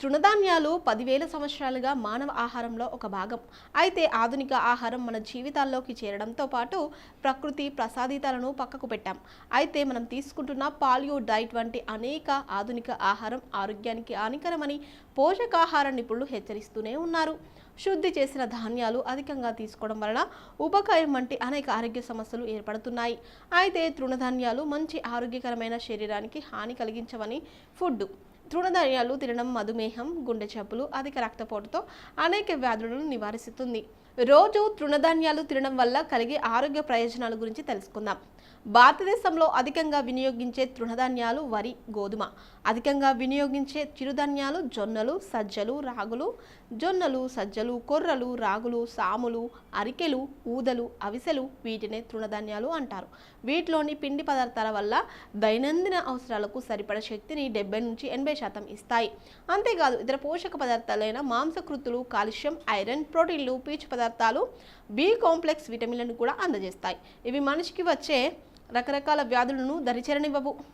తృణధాన్యాలు పదివేల సంవత్సరాలుగా మానవ ఆహారంలో ఒక భాగం. అయితే ఆధునిక ఆహారం మన జీవితాల్లోకి చేరడంతో పాటు ప్రకృతి ప్రసాదితాలను పక్కకు పెట్టాం. అయితే మనం తీసుకుంటున్న పాలియో డైట్ వంటి అనేక ఆధునిక ఆహారం ఆరోగ్యానికి హానికరమని పోషకాహార నిపుణులు హెచ్చరిస్తూనే ఉన్నారు. శుద్ధి చేసిన ధాన్యాలు అధికంగా తీసుకోవడం వలన ఉపకాయం వంటి అనేక ఆరోగ్య సమస్యలు ఏర్పడుతున్నాయి. అయితే తృణధాన్యాలు మంచి ఆరోగ్యకరమైన శరీరానికి హాని కలిగించవని ఫుడ్ తృణధాన్యాలు తినడం మధుమేహం గుండె జబ్బులు అధిక రక్తపోటుతో అనేక వ్యాధులను నివారిస్తుంది. రోజు తృణధాన్యాలు తినడం వల్ల కలిగే ఆరోగ్య ప్రయోజనాల గురించి తెలుసుకుందాం. భారతదేశంలో అధికంగా వినియోగించే తృణధాన్యాలు వరి గోధుమ. అధికంగా వినియోగించే చిరుధాన్యాలు జొన్నలు సజ్జలు రాగులు జొన్నలు సజ్జలు కొర్రలు రాగులు సాములు అరికెలు ఊదలు అవిసెలు వీటినే తృణధాన్యాలు అంటారు. వీటిలోని పిండి పదార్థాల వల్ల దైనందిన అవసరాలకు సరిపడ శక్తిని డెబ్బై నుంచి ఎనభై శాతం ఇస్తాయి. అంతేకాదు ఇతర పోషక పదార్థాలైన మాంసకృతులు కాల్షియం ఐరన్ ప్రోటీన్లు పీచు పదార్థాలు బి కాంప్లెక్స్ విటమిన్లను కూడా అందజేస్తాయి. ఇవి మనిషికి వచ్చే రకరకాల వ్యాధులను దరిచేరనివ్వవు.